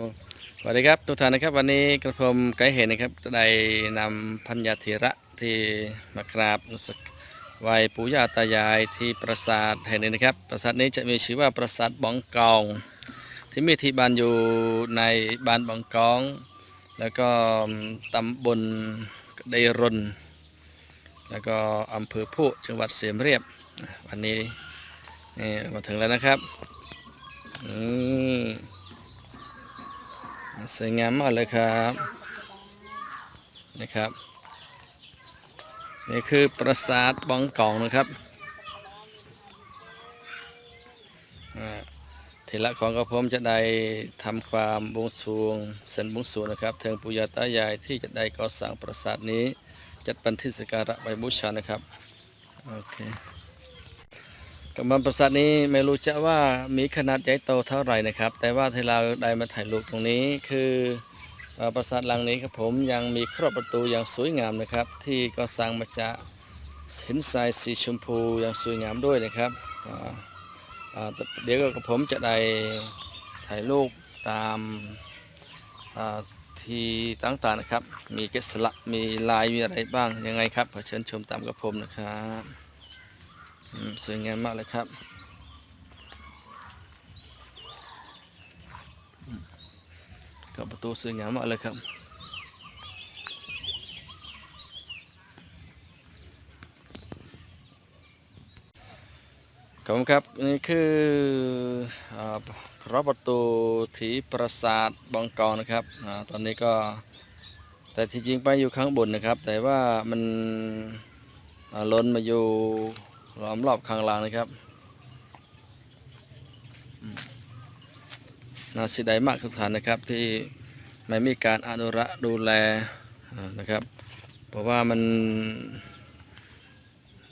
สวัสดีครับทุกท่านนะครับ วันนี้กระผมไกด์เห็นนะครับได้นำพัญญาธีระที่มากราบนมักไหวปู่ย่าตายายที่ปราสาทแห่งนี้นะครับ ปราสาทนี้จะมีชื่อว่าปราสาทบองกองที่มีที่บ้านอยู่ในบ้านบองกอง แล้วก็ตำบลไดรนแล้วก็อำเภอพุจังหวัดเสียมเรียบ วันนี้นี่มาถึงแล้วนะครับ อืม สวยงามมากเลยครับนะครับ นี่คือปราสาทบองกองนะครับทีละของกระผมจะได้ทำความบวงสรวงเส้นบวงสรวงนะครับเทิงปุยาตายายที่จะได้ก่อสร้างปราสาทนี้ จัดเป็นที่สักการะใบบูชานะครับ โอเค กำมันปราสาทนี้ไม่รู้จะว่ามีขนาดใหญ่โตเท่าไหร่นะครับ แต่ว่าที่เราได้มาถ่ายรูปตรงนี้คือปราสาทหลังนี้ครับผมยังมีครอบประตูอย่างสวยงามนะครับ ที่ก็สร้างมาจากหินทรายสีชมพูอย่างสวยงามด้วยนะครับเดี๋ยวกับผมจะได้ถ่ายรูปตามาที่ต่างๆนะครับ มีเกสละมีลายมีอะไรบ้างยังไงครับขอเชิญชมตามกับผมนะครับ สวยงามมากเลยครับกับประตูสวยงามมากเลยครับครับผมครับนี่คืออ่ารอบประตูถีปราสาทบองกองนะครับอตอนนี้ก็แต่ที่จริงไปอยู่ข้างบนนะครับ แต่ว่ามันล้นมาอยู่ ล้อมรอบข้างล่างนะครับน่าเสียดายมากทุกท่านนะครับ ที่ไม่มีการอนุรักษ์ดูแลนะครับ เพราะว่ามัน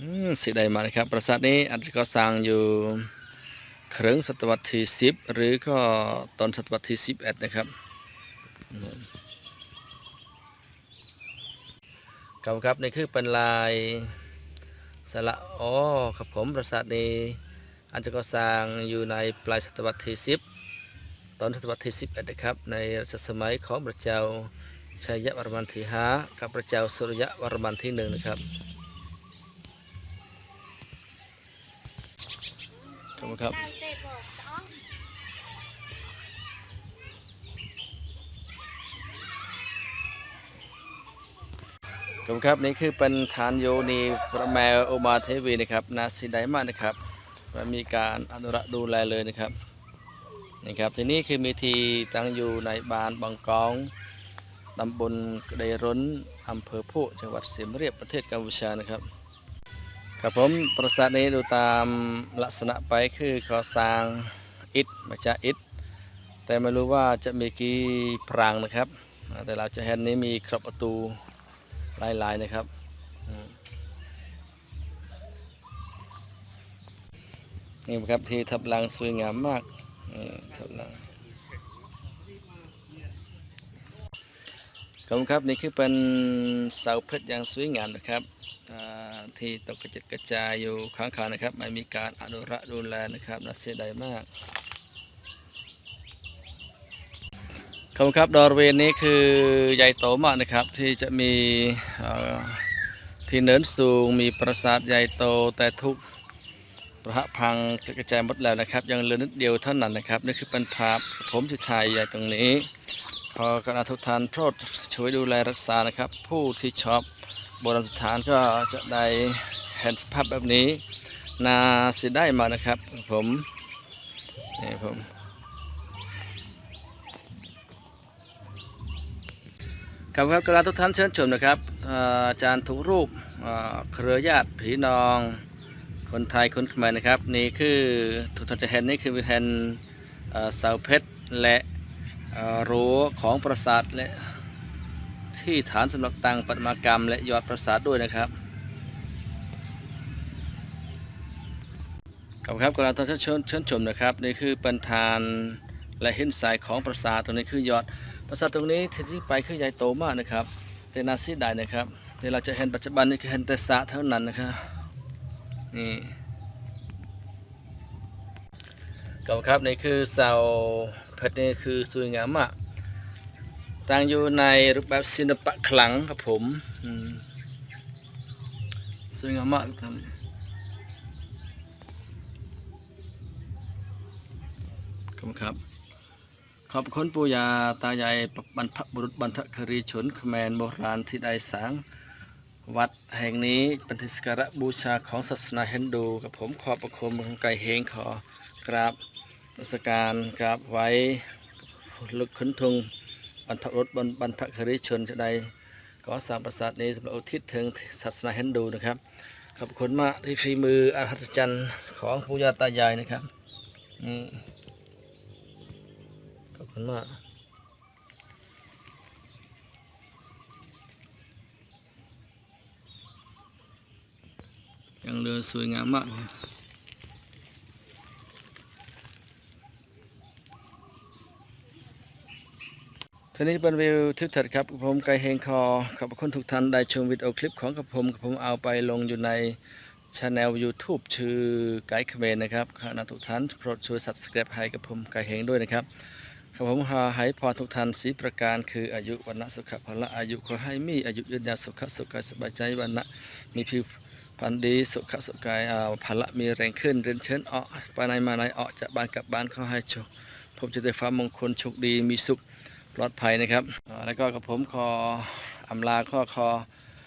อืมสีใดมานะครับ ปราสาทนี้อาจจะก็สร้างอยู่ครึ่งศตวรรษที่สิบหรือก็ตอนศตวรรษที่สิบเอ็ดนะครับครับครับนี่คือเป็นลาย สละอ๋อครับผมปราสาทนี้อันจะก็สร้างอยู่ในปลายศตวรรษที่สิบตอนศตวรรษที่สิบเอ็ดนะครับในรัชสมัยของพระเจ้าชัยยวรมันที่ห้ากับพระเจ้าสุริยวรมันที่หนึ่งนะครับขอบคุณครับ ขอบครับนี่คือเป็นฐานโยนีพระแมวโอมาเทวีนะครับนาสีไดมากนะครับและมีการอนุรักษ์ดูแลเลยนะครับนี่ครับที่นี่คือมีทีตั้งอยู่ในบ้านบางกองตำบลกระไดร้นอำเภอพุจังหวัดเสียมเรียบประเทศกัมพูชานะครับครับผมปราสาทนี้ดูตามลักษณะไปคือก่อสร้างอิฐมาจากอิฐแต่ไม่รู้ว่าจะมีกี่ปรางนะครับ แต่เราจะเห็นนี้มีครอบประตู ลายๆนะครับนี่ครับที่ทับลังสวยงามมากนี่ทับลังครับผมครับนี่คือเป็นเสาเพชรอย่างสวยงามนะครับที่ตกกระจัดกระจายอยู่ข้างๆนะครับ ไม่มีการอนุรักษ์ดูแลนะครับน่าเสียดายมาก ครับครับดอร์เวนนี้คือใหญ่โตมากนะครับ ที่จะมีที่เนินสูงมีปราสาทใหญ่โตแต่ทุกประหะพังกระจายหมดแล้วนะครับ ยังเหลือนิดเดียวเท่านั้นนะครับนี่คือป็นภาพผมที่ถ่ายใหญ่ตรงนี้ขอคณะทุกทานโปรดช่วยดูแลรักษานะครับ ผู้ที่ชอบโบราณสถานก็จะได้เห็นสภาพแบบนี้ นาเสียได้มากนะครับ ผมนี่ผม ครับครับกราทุกท่านเชิญชมนะครับอาจารย์ทุกรูปเครือญาติพี่น้อง คนไทยคนขมรนะครับ นี่คือทุกท่านจะเห็นนี่คือเห็นเสาเพชรและรั้วของปราสาทและที่ฐานสำหรับตั้งปฏิมากรรม และยอดปราสาทด้วยนะครับครับครับกำลังท่านเชิญชมนะครับ นี่คือป็นฐานและหินทรายของปราสาทตรงนี้คือยอด ปราสาทตรงนี้ที่ที่ไปคือใหญ่โตมากนะครับ แต่นาซีได้นะครับที่เราจะเห็นปัจจุบันนี้คือเห็นแต่สระเท่านั้นนะครับนี่ครับครับนี่คือเสาเพชรนี่คือสวยงามมากตั้งอยู่ในรูปแบบศิลปะขลังครับผมสวยงามมากทุกท่านขอบคุณครับ ขอบคุณปู่ย่าตายายบรรพบุรุษบรรพครีชนเขมรโบราณที่ได้สร้างวัดแห่งนี้เป็นที่สักการะบูชาของศาสนาฮินดูกับผมขอประคมของไก่เฮงขอกราบนมัสการกราบไว้ลึกขึ้นทุงบรรพบุรุษบรรพคริชนจะได้ก่อสร้างปราสาทนี้สำหรับอุทิศถึงศาสนาฮินดูนะครับขอบคุณมากที่ฝีมืออัศจรรย์ของปู่ย่าตายายนะครับอืม ขอบคุณมากยังเรือสวยงามมากเลยทีนี้เป็นวิวทิวทัศน์ครับกับผมไก่เฮงคอขอบคุณทุกท่านได้ชมวิดีโอคลิปของกับผมกับผมเอาไปลงอยู่ในช anel YouTube ชื่อไก่เขมรนะครับขณะทุกท่านโปรดช่วย subscribe ให้กับผมไก่เฮงด้วยนะครับ ครับผมหาให้พรทุกท่านสีประการคืออายุวันนะสุขภละอายุขอให้มีอายุยืนยาวสุขสุขกายสบายใจวันนะมีผิวพันธุ์ดีสุขสุขกายอ่าพละมีแรงขึ้นเรียนเชิญออกไปไหนมาไหนออกจากบ้านกลับบ้านขอให้โชคพบเจริญฟ้ามงคลโชคดีมีสุขปลอดภัยนะครับ แล้วก็กับผมขออำลาข้อคอ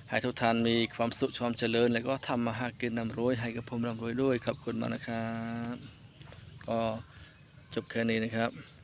ให้ทุกท่านมีความสุขความเจริญ แล้วก็ทำมาหากินนำรวยให้กับผมร่ำรวยด้วยขอบคุณมากนะครับ ก็จบแค่นี้นะครับ